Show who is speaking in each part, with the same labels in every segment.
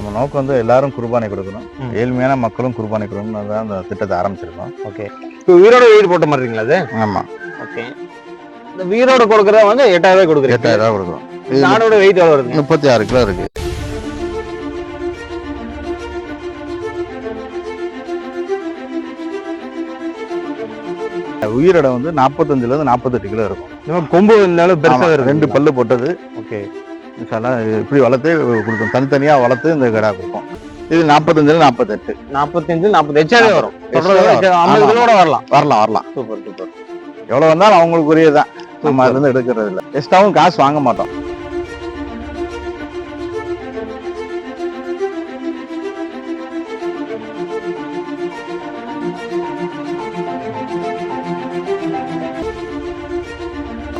Speaker 1: நம்ம நோக்கம் வந்து எல்லாரும் குர்பானை கொடுக்கணும். ஏழ்மையான மக்களும் குர்பானை கொடுக்கணும். தான் அந்த திட்டத்தை ஆரம்பிச்சிருக்கோம்.
Speaker 2: ஓகே. இப்போ உயிரோட வெயிட் போட்ட மாதிரிங்களா அது?
Speaker 1: ஆமா.
Speaker 2: ஓகே. இந்த உயிரோட கொடுக்கறத வந்து எட்டாயிரம் ரூபாய் கொடுக்குறீங்க.
Speaker 1: எட்டாயிரம் ரூபாய் கொடுக்குறோம்.
Speaker 2: இந்த ஆடோட வெயிட் எவ்வளவு வருது
Speaker 1: முப்பத்தி ஆறு கிலோ இருக்கு. உயிரிட வந்து நாற்பத்தஞ்சுல இருந்து நாற்பத்தெட்டு கிலோ இருக்கும்.
Speaker 2: கொம்பு இருந்தாலும்
Speaker 1: ரெண்டு பல்லு போட்டது.
Speaker 2: ஓகே.
Speaker 1: இப்படி வளர்த்து கொடுக்கும் தனித்தனியா வளர்த்து இந்த கடா கொடுப்போம். இது நாற்பத்தஞ்சுல நாற்பத்தெட்டு.
Speaker 2: நாற்பத்தஞ்சு நாற்பது எச்சாவே வரும். ஐம்பது. கிலோட வரலாம்.
Speaker 1: வரலாம் வரலாம்.
Speaker 2: Super super.
Speaker 1: எவ்வளவு வந்தாலும் அவங்களுக்கு உரியதான் நம்ம இருந்து எடுக்கிறது இல்ல. எக்ஸ்ட்ராவும் காசு வாங்க மாட்டோம்.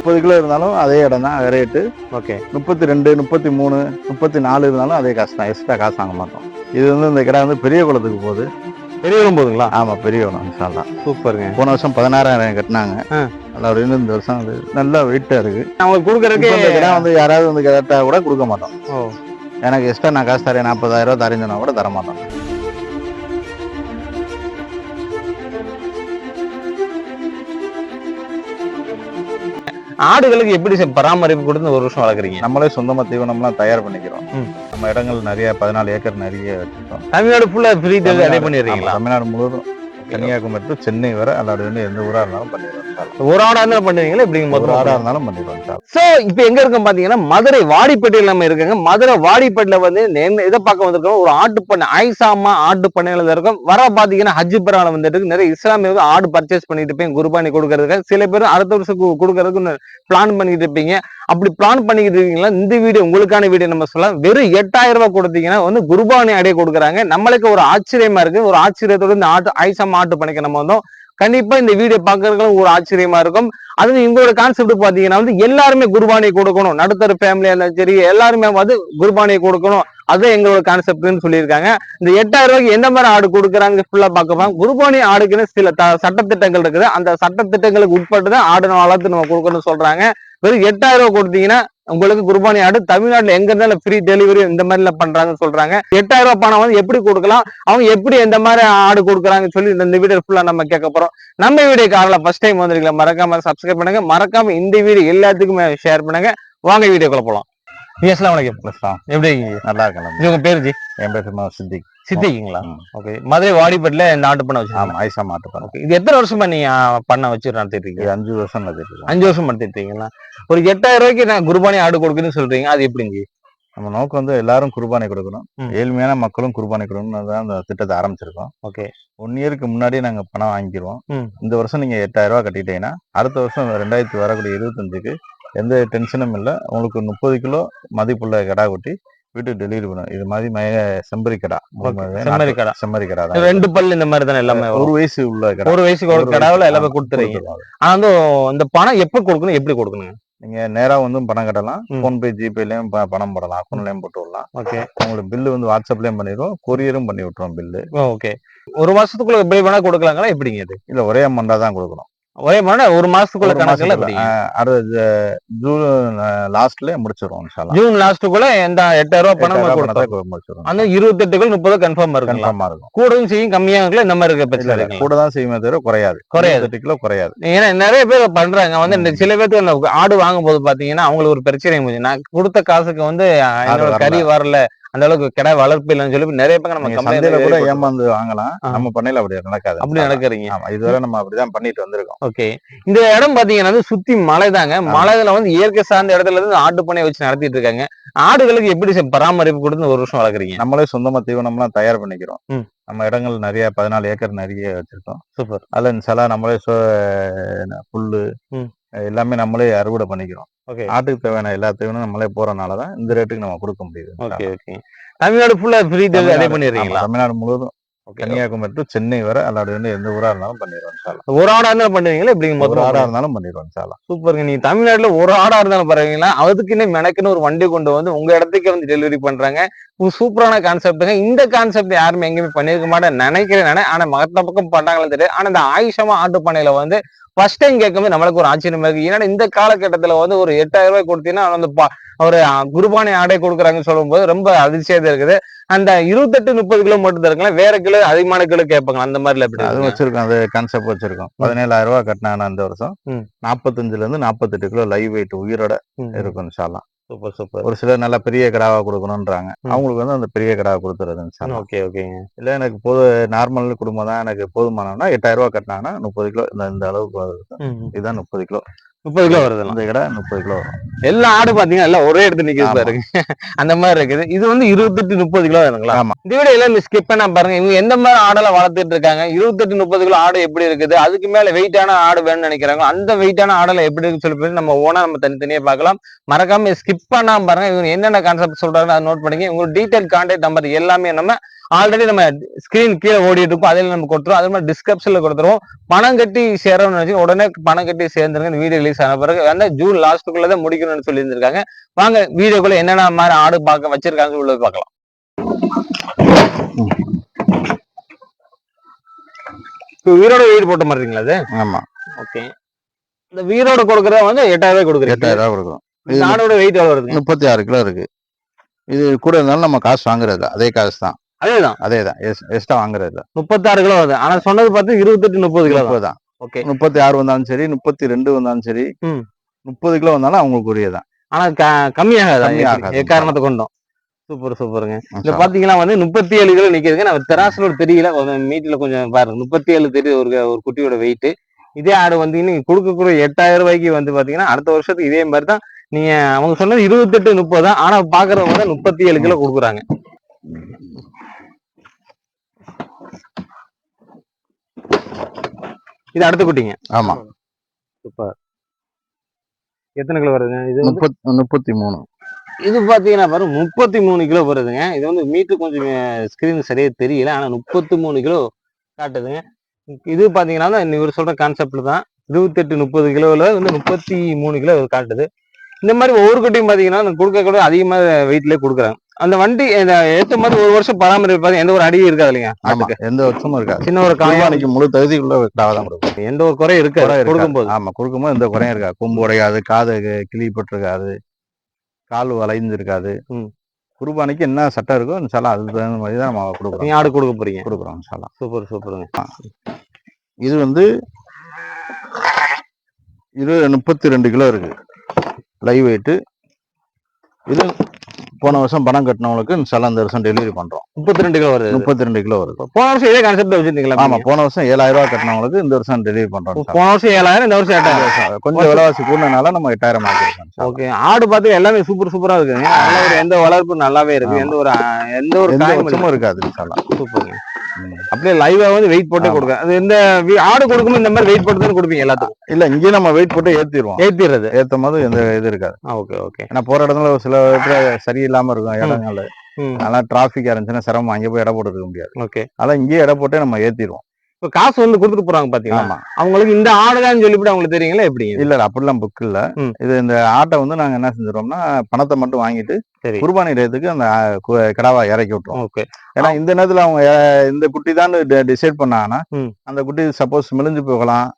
Speaker 1: முப்பது கிலோ இருந்தாலும் அதே இடம் தான் ரேட்டு
Speaker 2: ஓகே
Speaker 1: முப்பத்தி ரெண்டு முப்பத்தி மூணு முப்பத்தி நாலு இருந்தாலும் அதே காசு தான் எக்ஸ்ட்ரா காசு வாங்க மாட்டோம். இது வந்து இந்த கடை வந்து பெரிய குளத்துக்கு போகுது.
Speaker 2: பெரிய வரும் போதுங்களா
Speaker 1: ஆமா பெரிய குளம் இன்ஷால்லா
Speaker 2: சூப்பருங்க.
Speaker 1: போன வருஷம் பதினாறாயிரம் கட்டினாங்க. நல்லா அப்படின்னு இந்த வருஷம் அது நல்லா வெயிட்டா இருக்கு.
Speaker 2: அவங்க கொடுக்கறதுக்கு
Speaker 1: இந்த கடை வந்து யாராவது வந்து கேட்டா கூட கொடுக்க மாட்டோம்.
Speaker 2: ஓ.
Speaker 1: எனக்கு எக்ஸ்ட்ரா நான் காசு தரேன் நாற்பதாயிரம் ரூபாய் தரேன்னு சொன்னா கூட தர மாட்டோம்
Speaker 2: ஆடுகளுக்கு எப்படி பராமரிப்பு கொடுத்து ஒரு வருஷம் வளர்க்குறீங்க?
Speaker 1: நம்மளே சொந்தமா தீவனம்லாம் தயார் பண்ணிக்கிறோம். நம்ம இடங்கள் நிறைய பதினாலு ஏக்கர் நிறைய வச்சிருக்கோம்.
Speaker 2: தமிழ்நாடு ஃபுல்லா ஃப்ரீ அரேஞ்ச் பண்ணிடுறீங்களா?
Speaker 1: தமிழ்நாடு முழுவதும். கன்னியாகுமரி சென்னை வரை அல்லாடு வந்து எந்த ஊரா இருந்தாலும் பண்ணிடுவோம்.
Speaker 2: ஒரு ஆடா இருந்தாலும் பண்ணுவீங்களா இப்படி மொத்தம்
Speaker 1: ஆடா இருந்தாலும் பண்ணிடுவோம் இன்ஷால்லா.
Speaker 2: சோ இப்போ எங்க இருக்கோம் பாத்தீங்கன்னா மதுரை வாடிப்பேட்டையில நம்ம இருக்காங்க. மதுரை வாடிப்பேட்டையில வந்து என்ன இதை பார்க்க வந்திருக்கோம்? ஒரு ஆட்டு பண்ணை ஐசாமா ஆட்டு பண்ணையில இருக்கோம். வர பாத்தீங்கன்னா ஹஜ் பெறால வந்துட்டு. நிறைய இஸ்லாமியர்கள் ஆடு பர்ச்சேஸ் பண்ணிட்டு இருப்பீங்க. குர்பானி கொடுக்கறதுக்கு. சில பேர் அடுத்த வருஷம் கொடுக்கறதுக்கு பிளான் பண்ணிட்டு இருப்பீங்க. அப்படி பிளான் பண்ணிக்கிட்டு இருக்கீங்களா? இந்த வீடியோ உங்களுக்கான வீடியோ நம்ம சொல்லலாம். வெறும் எட்டாயிரம் ரூபாய் கொடுத்தீங்கன்னா வந்து குருபானி அடைய கொடுக்குறாங்க. நம்மளுக்கு ஒரு ஆச்சரியமா இருக்கு. ஒரு ஆச்சரியத்தோட இந்த ஆட்டு ஐசா ஆட்டு பண்ணைக்கு நம்ம வந்தோம். கண்டிப்பா இந்த வீடியோ பாக்குறதுக்கு ஒரு ஆச்சரியமா இருக்கும். அது எங்களோட கான்செப்ட் பாத்தீங்கன்னா வந்து எல்லாருமே குருபானை கொடுக்கணும். நடுத்தர ஃபேமிலியா இருந்தாலும் சரி எல்லாருமே வந்து குர்பானி கொடுக்கணும். அதுதான் எங்களோட கான்செப்ட்னு சொல்லியிருக்காங்க. இந்த எட்டாயிரம் ரூபாய்க்கு எந்த மாதிரி ஆடு கொடுக்குறாங்க ஃபுல்லா பார்க்கலாம் குருபானி ஆடுக்குன்னு சில த சட்டத்திட்டங்கள் இருக்குது. அந்த சட்டத்திட்டங்களுக்கு உட்பட்டு தான் ஆடு வளர்த்து நம்ம கொடுக்கணும்னு சொல்றாங்க. வெறும் எட்டாயிரம் ரூபாய் கொடுத்தீங்கன்னா உங்களுக்கு குர்பானி ஆடு தமிழ்நாட்டுல எங்க இருந்தாலும் ஃப்ரீ டெலிவரி இந்த மாதிரி எல்லாம் பண்றாங்கன்னு சொல்றாங்க. எட்டாயிரம் ரூபாய் பணம் வந்து எப்படி கொடுக்கலாம்? அவங்க எப்படி எந்த மாதிரி ஆடு கொடுக்குறாங்கன்னு சொல்லி இந்த வீடியோ ஃபுல்லா நம்ம கேட்க போறோம். நம்ம வீடியோ காரில் ஃபர்ஸ்ட் டைம் வந்திருக்கலாம் மறக்காம சப்ஸ்கிரைப் பண்ணுங்க. மறக்காம இந்த வீடியோ எல்லாத்துக்குமே ஷேர் பண்ணுங்க. வாங்க வீடியோக்குள்ள போலாம். வலைக்கம்
Speaker 1: பிளஸ்லாம்
Speaker 2: எப்படி இருக்கீங்க?
Speaker 1: நல்லா இருக்கலாம்
Speaker 2: உங்க பேரு ஜி?
Speaker 1: என் பேர் சித்திக்.
Speaker 2: சித்திங்களா
Speaker 1: ம்.
Speaker 2: ஓகே மதுரை வாடிப்பட்டில இந்த ஆட்டு பண்ண வச்சிருக்காங்க.
Speaker 1: ஆமா ஐசா மாட்டு பண்ண.
Speaker 2: ஓகே இது எத்தனை வருஷமா நீங்க பண்ண வச்சு நடத்திட்டு இருக்கீங்க
Speaker 1: அஞ்சு வருஷம் நடத்திட்டு
Speaker 2: அஞ்சு வருஷம் நடத்திட்டு இருக்கீங்களா ஒரு எட்டாயிரம் ரூபாய்க்கு நான் குர்பானி ஆடு கொடுக்குன்னு சொல்றீங்க. அது எப்படிங்க?
Speaker 1: நம்ம நோக்கம் வந்து எல்லாரும் குர்பானை கொடுக்கணும். ஏழ்மையான மக்களும் குர்பானை கொடுக்கணும் தான் அந்த திட்டத்தை ஆரம்பிச்சிருக்கோம்.
Speaker 2: ஓகே
Speaker 1: ஒன் இயருக்கு முன்னாடி நாங்க பணம் வாங்கிடுவோம். இந்த வருஷம் நீங்க எட்டாயிரம் ரூபாய் கட்டிட்டீங்கன்னா அடுத்த வருஷம் ரெண்டாயிரத்தி வரக்கூடிய இருபத்தஞ்சுக்கு எந்த டென்ஷனும் இல்லை. உங்களுக்கு முப்பது கிலோ மதிப்புள்ள கடா கொட்டி வீட்டுக்கு டெலிவரி பண்ணும் இது மாதிரி மய செம்பரி கடா
Speaker 2: Okay. செம்மறி கடா.
Speaker 1: செம்மறி கடா தான்.
Speaker 2: ரெண்டு பல் இந்த மாதிரி தானே எல்லாமே
Speaker 1: ஒரு வயசு உள்ள கடா.
Speaker 2: ஒரு ஒரு கடாவில்
Speaker 1: வயசு,
Speaker 2: எல்லாமே கொடுத்துறீங்க
Speaker 1: கொடுத்துருவோம்.
Speaker 2: ஆனா வந்து இந்த பணம் எப்ப கொடுக்கணும் எப்படி கொடுக்கணும்
Speaker 1: நீங்க நேரா வந்து பணம் கட்டலாம்.
Speaker 2: ம்.
Speaker 1: போன்பே ஜிபேலயும் பணம் போடலாம். அக்கௌண்ட்லயும் போட்டு விடலாம்.
Speaker 2: ஓகே.
Speaker 1: உங்களுக்கு பில்லு வந்து வாட்ஸ்அப்லயும் பண்ணிடுவோம். கொரியரும் பண்ணி விட்டுருவோம் பில்லு
Speaker 2: ஓகே. ஒரு மாசத்துக்குள்ள எப்படி வேணா கொடுக்கலாங்களா? எப்படிங்க இது?
Speaker 1: இல்ல ஒரே அமௌண்டா தான் கொடுக்கணும்.
Speaker 2: ஒரே மாதிரி ஒரு மாசத்துக்குள்ள கணக்குல
Speaker 1: அடுத்த ஜூன் லாஸ்ட்ல முடிச்சிருவோம்
Speaker 2: ஜூன் லாஸ்ட்டுக்குள்ள எந்த எட்டாயிரம் ரூபாய் பணம் கொடுத்தோம். அந்த இருபத்தெட்டுகள் முப்பது கன்ஃபார்ம் இருக்குங்களா?
Speaker 1: கன்ஃபார்மா இருக்கும்.
Speaker 2: கூடவும் செய்யும் கம்மியா இருக்குல்ல இந்த மாதிரி இருக்க பிரச்சனை இருக்குங்களா
Speaker 1: கூட தான் செய்யுமே தவிர குறையாது.
Speaker 2: குறையாது.
Speaker 1: எட்டு கிலோ குறையாது.
Speaker 2: ஏன்னா நிறைய பேர் பண்றாங்க. வந்து இந்த சில பேருக்கு அந்த ஆடு வாங்கும் போது பாத்தீங்கன்னா அவங்களுக்கு ஒரு பிரச்சனை நான் கொடுத்த காசுக்கு வந்து. கறி வரல. அந்த அளவுக்கு கிடா வளர்ப்பு இல்லைன்னு சொல்லி நிறைய பேர் நம்ம
Speaker 1: சந்தையில கூட ஏமாந்து வாங்கலாம். நம்ம பண்ணையில அப்படி நடக்காது
Speaker 2: அப்படி நடக்கிறீங்க
Speaker 1: ஆமா. இதுவரை நம்ம அப்படிதான் பண்ணிட்டு வந்திருக்கோம்.
Speaker 2: ஓகே. இந்த இடம் பாத்தீங்கன்னா சுத்தி மலை தாங்க. மலையில வந்து இயற்கை சார்ந்த இடத்துல இருந்து ஆட்டு பண்ணை வச்சு நடத்திட்டு இருக்காங்க. ஆடுகளுக்கு எப்படி பராமரிப்பு கொடுத்து ஒரு வருஷம் வளர்க்குறீங்க?
Speaker 1: நம்மளே சொந்தமா தீவனம்லாம் தயார் பண்ணிக்கிறோம். நம்ம இடங்கள் நிறைய பதினாலு ஏக்கர் நிறைய வச்சிருக்கோம்.
Speaker 2: சூப்பர்.
Speaker 1: அதுல சில நம்மளே புல்லு. எல்லாமே நம்மளே அறுவடை பண்ணிக்கிறோம்.
Speaker 2: ஓகே.
Speaker 1: ஆட்டுக்கு தேவையான எல்லா தீவனும் நம்மளே போறதுனாலதான் இந்த ரேட்டுக்கு நம்ம கொடுக்க முடியுது.
Speaker 2: Okay okay. தமிழ்நாடு ஃபுல்லா ஃப்ரீ டெலிவரி அரேஞ்ச்
Speaker 1: தமிழ்நாடு-
Speaker 2: பண்ணிடுறீங்களா?
Speaker 1: தமிழ்நாடு முழுவதும். கன்னியாகுமரி to சென்னை வரை அல்லாடு வந்து எந்த ஊரா இருந்தாலும் பண்ணிடுவோம் இன்ஷால்லா.
Speaker 2: ஒரு ஆடா இருந்தாலும் பண்ணுவீங்களா? இப்படி
Speaker 1: ஒரு ஆடா இருந்தாலும் பண்ணிடுவோம் இன்ஷால்லா.
Speaker 2: சூப்பருங்க. நீ தமிழ்நாட்டுல ஒரு ஆடா இருந்தாலும் பரவாயில்லைங்களா? அதுக்குன்னே மெனக்குன்னு ஒரு வண்டி கொண்டு வந்து உங்க இடத்துக்கு வந்து டெலிவரி பண்றாங்க. ஒரு சூப்பரான கான்செப்ட்டுங்க இந்த கான்செப்ட் யாருமே எங்கேயுமே பண்ணியிருக்க மாட்டேன் நினைக்கிறேன் நானு. ஆனா மத்த பக்கம் பண்ணாங்கன்னு தெரியாது ஆனா இந்த ஆயுஷமா ஆட்டு பண்ணையில வந்து ஃபர்ஸ்ட் டைம் கேட்கும்போது நம்மளுக்கு ஒரு ஆச்சரியமா இருக்கு. ஏன்னா இந்த காலகட்டத்துல வந்து ஒரு எட்டாயிரம் ரூபாய் கொடுத்தீங்கன்னா அந்த ப- ஒரு குருபானி ஆடை கொடுக்குறாங்கன்னு சொல்லும்போது ரொம்ப அதிர்ச்சியா இருக்குது. அந்த இருபத்தெட்டு முப்பது கிலோ மட்டும் இருக்கலாம் வேற கிலோ அதிகமான கிலோ கேட்பாங்க அந்த மாதிரில எப்படி
Speaker 1: அது? வச்சிருக்கோம். அது கான்செப்ட் வச்சிருக்கோம். பதினேழாயிரம் ரூபாய் கட்டினாங்கன்னா இந்த வருஷம். நாற்பத்தஞ்சுல இருந்து நாற்பத்தெட்டு கிலோ லைவ் வெயிட் உயிரோட. இருக்கும் இன்ஷால்லாம்
Speaker 2: சூப்பர் சூப்பர்.
Speaker 1: ஒரு சிலர் நல்லா பெரிய கிடாவா கொடுக்கணும்ன்றாங்க. அவங்களுக்கு வந்து அந்த பெரிய கிடாவை கொடுத்துறது இன்ஷால்லாம்
Speaker 2: ஓகே ஓகேங்க.
Speaker 1: இல்ல எனக்கு பொது நார்மல் குடும்பம் தான். எனக்கு போதுமானம்னா எட்டாயிரம் ரூபாய் கட்டினாங்கன்னா முப்பது கிலோ இந்த இந்த அளவுக்கு வருது இதுதான் முப்பது கிலோ.
Speaker 2: முப்பது கிலோ வருதுலாம்
Speaker 1: இந்த கடை முப்பது கிலோ வரும்
Speaker 2: எல்லா ஆடு பாத்தீங்கன்னா எல்லாம் ஒரே இடத்துல நிக்குது
Speaker 1: ஆமா.
Speaker 2: பாருங்க. அந்த மாதிரி இருக்குது. இது வந்து இருபத்தெட்டு முப்பது கிலோ வருங்களா
Speaker 1: ஆமா.
Speaker 2: இந்த வீடியோ எல்லாம் ஸ்கிப் பண்ணா பாருங்க. இவங்க எந்த மாதிரி ஆடெல்லாம் வளர்த்துட்டு இருக்காங்க? இருபத்தெட்டு முப்பது கிலோ ஆடு எப்படி இருக்குது? அதுக்கு மேல வெயிட்டான ஆடு வேணும்னு நினைக்கிறாங்க அந்த வெயிட்டான ஆடெல்லாம் எப்படி இருக்குன்னு சொல்லி நம்ம ஓனா நம்ம தனித்தனியா பார்க்கலாம். மறக்காம ஸ்கிப் பண்ணாம பாருங்க. இவங்க என்னென்ன கான்செப்ட் சொல்றாங்க அதை நோட் பண்ணிக்க உங்க டீடைல் கான்டாக்ட் நம்பர் எல்லாமே நம்ம ஆல்ரெடி நம்ம ஸ்கிரீன் கீழே ஓடிட்டு இருக்கோம் அதில் நம்ம கொடுத்துருவோம். அதே மாதிரி டிஸ்கிரிப்ஷன்ல கொடுத்துருவோம். பணம் கட்டி சேரணும்னு நினைச்சு உடனே பணம் கட்டி சேர்ந்துருங்க. வீடியோ ரிலீஸ் ஆன பிறகு வந்து ஜூன் லாஸ்ட்டுக்குள்ள தான் முடிக்கணும்னு சொல்லி இருந்திருக்காங்க வாங்க வீடியோக்குள்ள என்னென்ன மாதிரி ஆடு பார்க்க வச்சிருக்காங்க உள்ள பார்க்கலாம். இப்போ வீரோட வீடு போட்ட மாதிரிங்களா அது?
Speaker 1: ஆமா.
Speaker 2: ஓகே இந்த வீரோட கொடுக்கறத வந்து எட்டாயிரம் ரூபாய் கொடுக்குறீங்க.
Speaker 1: எட்டாயிரம் ரூபாய் கொடுக்கும்
Speaker 2: இந்த ஆடோட வெயிட் எவ்வளவு வருதுங்க?
Speaker 1: முப்பத்தி ஆறு கிலோ இருக்கு. இது கூட இருந்தாலும் நம்ம காசு வாங்குறது. அதே காசு தான்.
Speaker 2: அதேதான்.
Speaker 1: அதே தான் எக்ஸ்ட்ரா வாங்குறது இல்ல.
Speaker 2: முப்பத்தாறு கிலோ வருது ஆனா சொன்னது பார்த்து இருபத்தெட்டு முப்பது கிலோ தான். ஓகே.
Speaker 1: முப்பத்தி ஆறு வந்தாலும் சரி முப்பத்தி ரெண்டு வந்தாலும் சரி. முப்பது கிலோ வந்தாலும் அவங்களுக்கு உரியதான்
Speaker 2: ஆனா க- கம்மியாகாது.
Speaker 1: கம்மியாகாது.
Speaker 2: எக்காரணத்தை கொண்டோம். சூப்பர் சூப்பருங்க. இந்த பாத்தீங்கன்னா வந்து முப்பத்தி ஏழு கிலோ நிக்குதுங்க நம்ம தெராசுல ஒரு தெரியல கொஞ்சம் மீட்ல கொஞ்சம் பாருங்க. முப்பத்தி ஏழு தெரியுது ஒரு ஒரு குட்டியோட வெயிட் இதே ஆடு வந்து நீங்க கொடுக்கக்கூடிய எட்டாயிரம் ரூபாய்க்கு வந்து பாத்தீங்கன்னா அடுத்த வருஷத்துக்கு இதே மாதிரி தான். நீங்க அவங்க சொன்னது இருபத்தெட்டு முப்பது தான். ஆனா பாக்குறவங்க முப்பத்தி ஏழு கிலோ கொடுக்குறாங்க. இது அடுத்த குட்டிங்க.
Speaker 1: ஆமா.
Speaker 2: சூப்பர். எத்தனை கிலோ வருதுங்க? இது
Speaker 1: முப்பத்தி முப்பத்தி மூணு
Speaker 2: இது பாத்தீங்கன்னா பாருங்க முப்பத்தி மூணு கிலோ வருதுங்க. இது வந்து மீட்டு கொஞ்சம் ஸ்கிரீன் சரியா தெரியல. ஆனா முப்பத்தி மூணு கிலோ காட்டுதுங்க. இது பாத்தீங்கன்னா தான் இவர் சொல்ற கான்செப்ட்ல தான். இருபத்தெட்டு முப்பது கிலோல வந்து முப்பத்தி மூணு கிலோ காட்டுது. இந்த மாதிரி ஒவ்வொரு குட்டியும் பாத்தீங்கன்னா கொடுக்க கூட அதிகமாக வெயிட்லயே கொடுக்குறாங்க. அந்த வண்டி ஏத்த மாதிரி ஒரு வருஷம் பராமரிப்பு எந்த ஒரு அடியும் இருக்காது இல்லைங்க
Speaker 1: ஆமா
Speaker 2: ஆட்டுக்கு.
Speaker 1: எந்த வருஷமும் இருக்காது.
Speaker 2: சின்ன ஒரு
Speaker 1: குர்பானிக்கு முழு தகுதிக்குள்ள தான் கொடுக்கும்
Speaker 2: எந்த ஒரு குறையும்
Speaker 1: குறை
Speaker 2: இருக்காது.
Speaker 1: இருக்காது.
Speaker 2: கொடுக்கும்போது.
Speaker 1: ஆமா கொடுக்கும்போது எந்த குறையும் இருக்காது. கொம்பு உடையாது காது கி- கிழிப்பட்டிருக்காது கால் வளைஞ்சிருக்காது
Speaker 2: ம்.
Speaker 1: குர்பானிக்கு என்ன சட்டம் இருக்கோ இன்ஷால்லா அதுக்கு தகுந்த மாதிரி தான் நம்ம கொடுக்குறோம்.
Speaker 2: ஆடு கொடுக்க போறீங்க.
Speaker 1: கொடுக்குறோம் இன்ஷால்லா
Speaker 2: சூப்பர் சூப்பருங்க.
Speaker 1: இது வந்து இது முப்பத்தி ரெண்டு கிலோ இருக்கு. லைவ் வெயிட்டு இது போன வருஷம் பணம் கட்டினவங்களுக்கு இன்ஷால்லா இந்த வருஷம் டெலிவரி பண்றோம்.
Speaker 2: முப்பத்தி ரெண்டு கிலோ வருது.
Speaker 1: முப்பத்தி ரெண்டு கிலோ வருது.
Speaker 2: போன வருஷம் இதே கான்செப்ட் வச்சிருந்தீங்களா
Speaker 1: ஆமா போன வருஷம் ஏழாயிரம் ரூபாய் கட்டினவங்களுக்கு இந்த வருஷம் டெலிவரி பண்றோம்
Speaker 2: போன வருஷம் ஏழாயிரம் இந்த வருஷம் எட்டாயிரம்.
Speaker 1: அல்லாஹ். கொஞ்சம் விலைவாசி கூடனால நம்ம எட்டாயிரம் அல்லாஹ்.
Speaker 2: ஓகே. ஆடு பார்த்து எல்லாமே சூப்பர் சூப்பரா இருக்குங்க. நல்ல ஒரு எந்த வளர்ப்பு நல்லாவே இருக்கு. எந்த ஒரு எந்த ஒரு காயமும்
Speaker 1: இருக்காது ம்.
Speaker 2: அப்படியே லைவா வந்து வெயிட் போட்டே. கொடுக்க அது இந்த ஆடு கொடுக்கும்போது இந்த மாதிரி வெயிட் போட்டு தான் கொடுப்பீங்க எல்லாத்துக்கும்?
Speaker 1: இல்ல இங்கேயும் நம்ம வெயிட் போட்டு ஏத்திடுவோம்.
Speaker 2: ஏத்திடுறது.
Speaker 1: ஏத்தும் போது எந்த இது இருக்காது.
Speaker 2: Okay okay.
Speaker 1: ஏன்னா போற இடத்துல சில இடத்துல சரியில்லாம இருக்கும் இடங்கள் அதெல்லாம் டிராபிக் இருந்துச்சுன்னா சிரமம் அங்கே போய் இடம் போட்டு முடியாது.
Speaker 2: ஓகே.
Speaker 1: அதெல்லாம் இங்கேயே இடம் போட்டு நம்ம ஏத்திடுவோம்.
Speaker 2: இப்போ காசு வந்து கொடுத்துட்டு போறாங்க பாத்தீங்களா? அவங்களுக்கு இந்த ஆடுதான் சொல்லிவிட்டு அவங்களுக்கு தெரியுங்களா எப்படி?
Speaker 1: இல்ல இல்ல அப்படிலாம் புக் இல்ல. இது இந்த ஆட்டை வந்து நாங்க என்ன செஞ்சிரோம்னா பணத்தை மட்டும் வாங்கிட்டு குர்பானி ரேத்துக்கு அந்த கிடாவா இறக்கி விட்டுருவோம்.
Speaker 2: ஓகே.
Speaker 1: ஏன்னா இந்த நேரத்துல அவங்க இந்த குட்டி தான் டிசைட் பண்ணாங்கன்னா. அந்த குட்டி சப்போஸ் மிளிஞ்சு போகலாம்.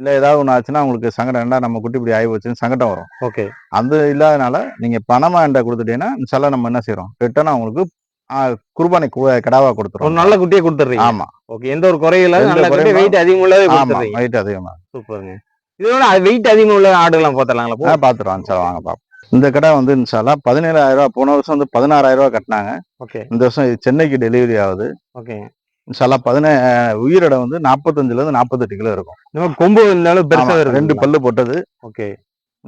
Speaker 1: இல்ல ஏதாவது ஒண்ணு ஆச்சுன்னா அவங்களுக்கு சங்கடம் என்ன நம்ம குட்டி இப்படி ஆகி போச்சுன்னு சங்கடம் வரும்.
Speaker 2: ஓகே.
Speaker 1: அது இல்லாதனால நீங்க பணமா என்கிட்ட கொடுத்துட்டீங்கன்னா இன்ஷால்லா நம்ம என்ன செய்யறோம் ரிட்டர்ன் அவங்களுக்கு குர்பானி கிடாவா கொடுத்துருவோம்.
Speaker 2: நல்ல குட்டியை கொடுத்துறீங்க
Speaker 1: ஆமா.
Speaker 2: ஓகே எந்த ஒரு
Speaker 1: எந்த
Speaker 2: நல்ல குட்டி வெயிட் அதிகம் உள்ளதே கொடுத்துறீங்க
Speaker 1: வெயிட் அதிகமா.
Speaker 2: சூப்பருங்க இதோட வெயிட் அதிகம் உள்ள ஆடுலாம் போத்தலாங்களா போ?
Speaker 1: ஆ, பாத்துருவோம் இன்ஷால்லா வாங்க பாப்போம். இந்த கடை வந்து இன்ஷால்லா பதினேழாயிரம் ரூபாய் போன வருஷம் வந்து பதினாறாயிரம் ரூபாய் கட்டினாங்க.
Speaker 2: ஓகே
Speaker 1: இந்த வருஷம் சென்னைக்கு டெலிவரி ஆகுது.
Speaker 2: ஓகே
Speaker 1: இன்ஷால்லா பதினே உயிரிட வந்து நாற்பத்தஞ்சுல இருந்து நாற்பத்தெட்டு கிலோ இருக்கும்.
Speaker 2: கொம்பு இருந்தாலும் பெருசா
Speaker 1: ஆமா,
Speaker 2: இருக்கு
Speaker 1: ரெண்டு பல்லு போட்டது.
Speaker 2: ஓகே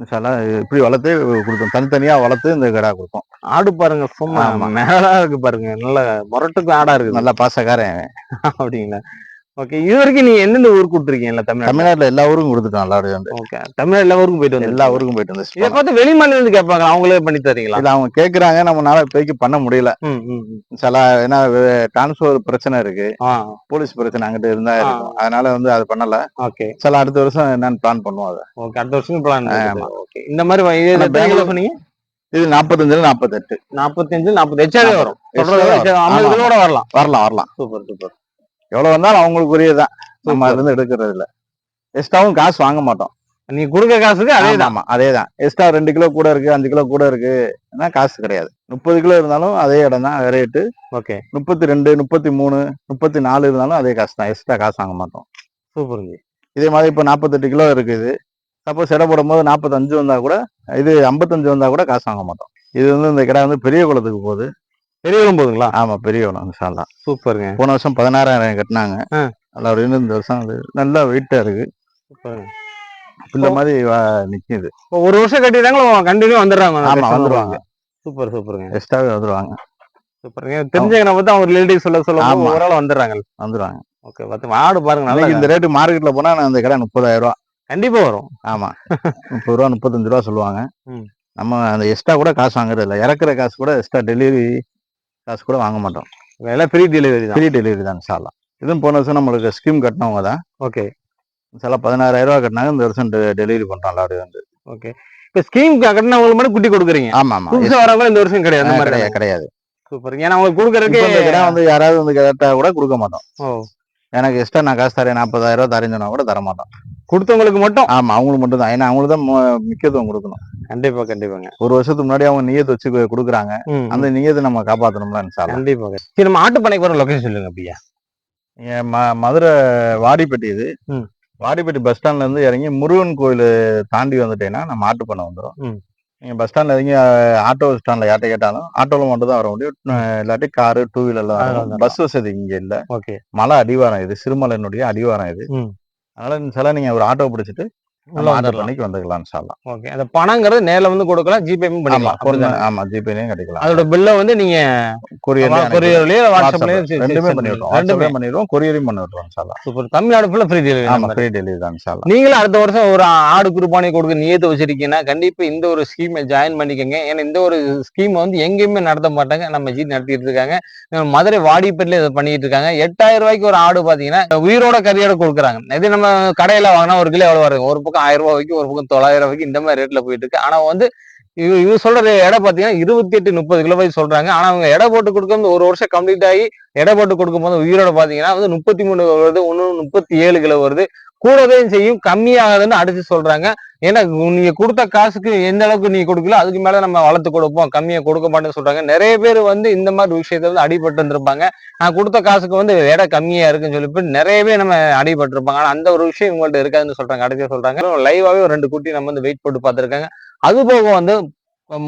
Speaker 1: இப்படி வளர்த்து கொடுத்தோம். தனித்தனியா வளர்த்து இந்த கடை கொடுப்போம்
Speaker 2: ஆடு பாருங்க சும்மா. மேலா இருக்கு பாருங்க. நல்ல முரட்டுக்கு ஆடா இருக்குது.
Speaker 1: நல்லா பாசக்காரன்
Speaker 2: அப்படிங்களா? ஓகே இது வரைக்கும் நீங்க எந்தெந்த ஊருக்கு கொடுத்துருக்கீங்கல்ல தமிழ்நாடு
Speaker 1: தமிழ்நாட்டுல எல்லா ஊருக்கும் கொடுத்துட்டோம் எல்லா வந்து.
Speaker 2: ஓகே தமிழ்நாடு எல்லா ஊருக்கும் போயிட்டு வந்து
Speaker 1: எல்லா ஊருக்கும் போயிட்டு
Speaker 2: இதை
Speaker 1: வந்து
Speaker 2: பார்த்து வெளி இருந்து கேட்பாங்க அவங்களே பண்ணி தரீங்களா?
Speaker 1: இல்ல அவங்க கேக்குறாங்க நம்மனால இப்போதைக்கு பண்ண முடியல. சில ஏன்னா டிரான்ஸ்பர் பிரச்சனை இருக்கு. போலீஸ் பிரச்சனை அங்கிட்டு இருந்தா. இருக்கும். அதனால வந்து அது பண்ணல.
Speaker 2: ஓகே
Speaker 1: சில அடுத்த வருஷம் என்னன்னு பிளான் பண்ணுவோம் அதை.
Speaker 2: ஓகே அடுத்த வருஷம் பிளான். ஓகே இந்த மாதிரி இது
Speaker 1: பெங்களூர்
Speaker 2: சொன்னீங்க?
Speaker 1: இது நாற்பத்தஞ்சுல நாற்பத்தெட்டு
Speaker 2: நாற்பத்தஞ்சு நாற்பது எச்சாவே வரும். ஐம்பது கிலோட வரலாம்.
Speaker 1: வரலாம் வரலாம்.
Speaker 2: சூப்பர் சூப்பர்
Speaker 1: எவ்வளவு வந்தாலும் அவங்களுக்கு உரியதான் நம்ம. அதுல இருந்து எடுக்கிறது இல்ல எக்ஸ்ட்ராவும் காசு வாங்க மாட்டோம்.
Speaker 2: நீ கொடுக்க காசுக்கு அதே தான்.
Speaker 1: ஆமா அதேதான் எக்ஸ்ட்ரா ரெண்டு கிலோ கூட இருக்கு அஞ்சு கிலோ கூட இருக்கு காசு கிடையாது. முப்பது கிலோ இருந்தாலும் அதே இடம் தான் ரேட்டு
Speaker 2: ஓகே
Speaker 1: முப்பத்தி ரெண்டு முப்பத்தி மூணு முப்பத்தி நாலு இருந்தாலும் அதே காசு தான். எக்ஸ்ட்ரா காசு வாங்க மாட்டோம்.
Speaker 2: சூப்பருங்க
Speaker 1: இதே மாதிரி இப்போ நாற்பத்தெட்டு கிலோ இருக்குது சப்போஸ் எடை போடும்போது நாற்பத்தஞ்சு வந்தா கூட இது ஐம்பத்தஞ்சு வந்தா கூட காசு வாங்க மாட்டோம். இது வந்து இந்த கடை வந்து பெரிய குளத்துக்கு போகுது.
Speaker 2: பெரியவரும் போதுங்களா
Speaker 1: ஆமா பெரிய குளம் இன்ஷால்லா
Speaker 2: சூப்பருங்க.
Speaker 1: போன வருஷம் பதினாறாயிரம் கட்டினாங்க. நல்லா ஒரு இந்த வருஷம் அது நல்லா வெயிட்டா இருக்கு.
Speaker 2: சூப்பருங்க.
Speaker 1: இந்த மாதிரி நிக்குது.
Speaker 2: ஒரு வருஷம் கட்டிட்டாங்களோ கண்டினியூ வந்துடுறாங்க அந்த
Speaker 1: ஆமா வந்துருவாங்க.
Speaker 2: சூப்பர் சூப்பருங்க.
Speaker 1: எக்ஸ்ட்ராவே வந்துருவாங்க.
Speaker 2: சூப்பருங்க. தெரிஞ்சவங்க நம்ம தான் ஒரு ரிலேட்டிவ் சொல்ல சொல்ல. ஒரு ஆள் வந்துடுறாங்க.
Speaker 1: வந்துருவாங்க.
Speaker 2: ஓகே பார்த்து ஆடு பாருங்க நல்லா
Speaker 1: இந்த ரேட்டு மார்க்கெட்ல போனா இந்த கடை முப்பதாயிரம் ரூபா.
Speaker 2: கண்டிப்பா வரும்.
Speaker 1: ஆமா. முப்பது ரூபா முப்பத்தஞ்சு ரூபா சொல்லுவாங்க. நம்ம அந்த எக்ஸ்ட்ரா கூட காசு வாங்குறது இல்ல. இறக்குற காசு கூட எக்ஸ்ட்ரா டெலிவரி காசு கூட வாங்க மாட்டோம்.
Speaker 2: எல்லாம் ஃப்ரீ டெலிவரி தான்.
Speaker 1: ஃப்ரீ டெலிவரி தான் சாலா இதுவும் போன வருஷம் நம்மளுக்கு ஸ்கீம் கட்டினவங்க தான்.
Speaker 2: ஓகே
Speaker 1: சில பதினாறாயிரம் ரூபா கட்டினாங்க இந்த வருஷம் டெலிவரி பண்றோம் லாடு வந்து
Speaker 2: ஓகே இப்போ ஸ்கீம் கட்டினவங்களுக்கு மட்டும் குட்டி கொடுக்குறீங்க.
Speaker 1: ஆமா ஆமா.
Speaker 2: புதுசா வரவங்க இந்த வருஷம் கிடையாது
Speaker 1: கிடையாது கிடையாது.
Speaker 2: சூப்பர் ஏன்னா அவங்க கொடுக்கறதுக்கு
Speaker 1: வந்து யாராவது வந்து கேட்டா கூட கொடுக்க மாட்டோம்.
Speaker 2: ஓ.
Speaker 1: எனக்கு எக்ஸ்ட்ரா நான் காசு தரேன் நாற்பதாயிரம் ரூபா தரேன்னு சொன்னா கூட தர மாட்டோம்.
Speaker 2: கொடுத்தவங்களுக்கு மட்டும்?
Speaker 1: ஆமா அவங்களுக்கு மட்டும் தான் ஏன்னா அவங்களுக்கு தான் முக்கியத்துவம் கொடுக்கணும்.
Speaker 2: கண்டிப்பா கண்டிப்பாங்க.
Speaker 1: ஒரு வருஷத்துக்கு முன்னாடி அவங்க நியத்து வச்சு கொடுக்குறாங்க. அந்த நியத்தை நம்ம காப்பாத்தணும்ல சாலா
Speaker 2: கண்டிப்பாங்க சரி நம்ம ஆட்டு பண்ணைக்கு வர லொகேஷன் சொல்லுங்க அப்படியா
Speaker 1: மதுரை வாடிப்பட்டி இது. வாடிப்பட்டி பஸ் ஸ்டாண்ட்ல இருந்து இறங்கி முருகன் கோயில் தாண்டி வந்துட்டேன்னா நம்ம ஆட்டு பண்ண வந்துடும். நீங்க பஸ் ஸ்டாண்ட்ல இறங்கி ஆட்டோ ஸ்டாண்ட்ல யார்ட்ட கேட்டாலும் ஆட்டோல மட்டும் தான் வர முடியும். இல்லாட்டி காரு டூ வீலர்ல
Speaker 2: அதுல
Speaker 1: வரும்
Speaker 2: வந்துடலாம்.
Speaker 1: பஸ் வசதி இங்க இல்ல.
Speaker 2: ஓகே.
Speaker 1: மலை அடிவாரம் இது சிறுமலையினுடைய அடிவாரம் இது. அதனால சில நீங்க ஒரு ஆட்டோ பிடிச்சிட்டு
Speaker 2: வந்துடலாம்.
Speaker 1: பண்ணிக்கு வந்துக்கலாம் சாலாம்
Speaker 2: ஓகே. அந்த பணங்கிறது நேர்ல வந்து கொடுக்கலாம் ஜிபே
Speaker 1: ஆமா
Speaker 2: பண்ணிக்கலாம்?
Speaker 1: ஆமா ஜிபேலையும் கட்டிக்கலாம்.
Speaker 2: அதோட பில்ல வந்து நீங்க
Speaker 1: கொரியர்லயும்
Speaker 2: கொரியர்லயே வாட்ஸ்அப்லயே
Speaker 1: வாட்ஸ்அப் ரெண்டுமே பண்ணி விட்டுருவோம்
Speaker 2: ரெண்டுமே
Speaker 1: வாட்ஸ்அப்லயும் பண்ணி விட்டுருவோம் கொரியரையும் பண்ணி விட்டுருவோம் சாலா
Speaker 2: சூப்பர். தமிழ்நாடு ஃபுல்லா ஃப்ரீ
Speaker 1: ஆமா
Speaker 2: டெலிவரி
Speaker 1: ஃப்ரீ டெலிவரி தான் சாலா
Speaker 2: நீங்களும் அடுத்த வருஷம் ஒரு ஆடு குருபானை கொடுக்க நியத்து வச்சிருக்கீங்கன்னா கண்டிப்பா இந்த ஒரு ஸ்கீமை ஜாயின் பண்ணிக்கோங்க. ஏன்னா இந்த ஒரு ஸ்கீம் வந்து எங்கேயுமே நடத்த மாட்டாங்க. நம்ம ஜி நடத்திட்டு இருக்காங்க. மதுரை வாடிப்பேட்டில் இதை பண்ணிட்டு இருக்காங்க. எட்டாயிரம் ரூபாய்க்கு ஒரு ஆடு பாத்தீங்கன்னா உயிரோட கறியோட கொடுக்குறாங்க. இது நம்ம கடையில வாங்கினா ஒரு கிலோ எவ்வளவு வருது? ஒரு பக்கம் ஆயிரம் ரூபாய் வரைக்கும் ஒரு பக்கம் தொள்ளாயிரம் வரைக்கும் இந்த மாதிரி ரேட்ல போயிட்டு இருக்கு. ஆனா வந்து இவ இவ சொல்ற இடம் பாத்தீங்கன்னா இருபத்தி எட்டு முப்பது கிலோ வரைக்கும் சொல்றாங்க. ஆனா அவங்க எடை போட்டு கொடுக்கும்போது ஒரு வருஷம் கம்ப்ளீட் ஆகி எடை போட்டு கொடுக்கும்போது உயிரோட பாத்தீங்கன்னா வந்து முப்பத்தி மூணு வருது ஒன்னு முப்பத்தி ஏழு கிலோ வருது. கூடவே செய்யும் கம்மியாகுதுன்னு அடிச்சு சொல்றாங்க. ஏன்னா நீங்க கொடுத்த காசுக்கு எந்த அளவுக்கு நீங்க கொடுக்கல அதுக்கு மேல நம்ம வளர்த்து கொடுப்போம் கம்மியா கொடுக்க மாட்டேன்னு சொல்றாங்க. நிறைய பேர் வந்து இந்த மாதிரி விஷயத்த வந்து அடிபட்டு இருந்திருப்பாங்க. நான் கொடுத்த காசுக்கு வந்து எடை கம்மியா இருக்குன்னு சொல்லிட்டு நிறையவே நம்ம அடிபட்டு இருப்பாங்க. ஆனா அந்த ஒரு விஷயம் இவங்கள்ட்ட இருக்காதுன்னு சொல்றாங்க. அடிச்சு சொல்றாங்க. லைவாவே ஒரு ரெண்டு குட்டி நம்ம வந்து வெயிட் போட்டு பார்த்திருக்காங்க. அது போக வந்து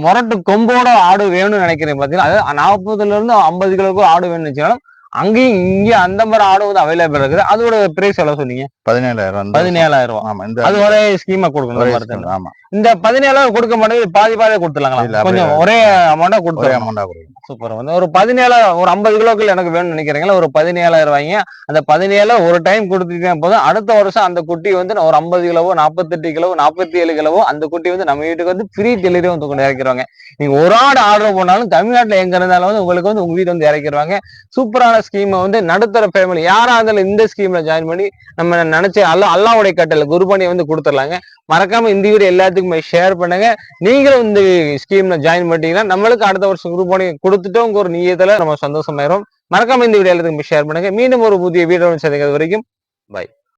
Speaker 2: முரட்டு கொம்போட ஆடு வேணும்னு நினைக்கிறேன் பாத்தீங்கன்னா அது நாற்பதுல இருந்து ஐம்பது கிலோக்கு ஆடு வேணும்னு வச்சுனாலும் அங்கேயும் இங்கே அந்த மாதிரி ஆடு வந்து அவைலபிள் இருக்குது. அதோட பிரைஸ் எவ்வளவு சொன்னீங்க?
Speaker 1: பதினேழாயிரம்
Speaker 2: பதினேழாயிரம் ரூபாய்
Speaker 1: ஆமா இந்த
Speaker 2: அது ஒரே ஸ்கீமா கொடுக்கணும்
Speaker 1: ஆமா.
Speaker 2: இந்த பதினேழாயிரம் கொடுக்க மாட்டேங்குது பாதி பாதி கொடுத்துலாங்களா கொஞ்சம் ஒரே அமௌண்டா கொடுத்துருவோம்
Speaker 1: அமௌண்டா கொடுக்கணும்.
Speaker 2: சூப்பர். வந்து ஒரு பதினேழாயிரம் ஒரு ஐம்பது கிலோக்கள் எனக்கு வேணும்னு நினைக்கிறீங்களா? ஒரு பதினேழாயிரம் வாங்கி அந்த பதினேழு ஒரு டைம் கொடுத்துட்டே போதும் அடுத்த வருஷம் அந்த குட்டி வந்து நான் ஒரு ஐம்பது கிலோவோ நாற்பத்தெட்டு கிலோ நாற்பத்தி ஏழு கிலோவோ அந்த குட்டி வந்து நம்ம வீட்டுக்கு வந்து ஃப்ரீ டெலிவரி வந்து கொண்டு இறக்கிடுவாங்க. நீங்க ஒரு ஆடு ஆர்டர் பண்ணாலும் தமிழ்நாட்டில் எங்க இருந்தாலும் வந்து உங்களுக்கு வந்து உங்க வீடு வந்து இறக்கிடுவாங்க. சூப்பரான ஸ்கீமை வந்து நடுத்தர ஃபேமிலி யாரா இருந்தாலும் இந்த ஸ்கீம்ல ஜாயின் பண்ணி நம்ம நினைச்ச அல்லா அல்லாவுடைய கட்டளை குருபணியை வந்து கொடுத்துடலாங்க. மறக்காம இந்த வீடியோ எல்லாத்துக்குமே ஷேர் பண்ணுங்க. நீங்களும் இந்த ஸ்கீம்ல ஜாயின் பண்ணிட்டீங்கன்னா நம்மளுக்கு அடுத்த வருஷம் குரூப் கொடுத்துட்டு உங்க ஒரு நீயத்துல நம்ம சந்தோஷமாயிரும். மறக்காம இந்த வீடியோ எல்லாத்துக்கும் ஷேர் பண்ணுங்க. மீண்டும் ஒரு புதிய வீடியோ சந்திக்கிறது வரைக்கும் பை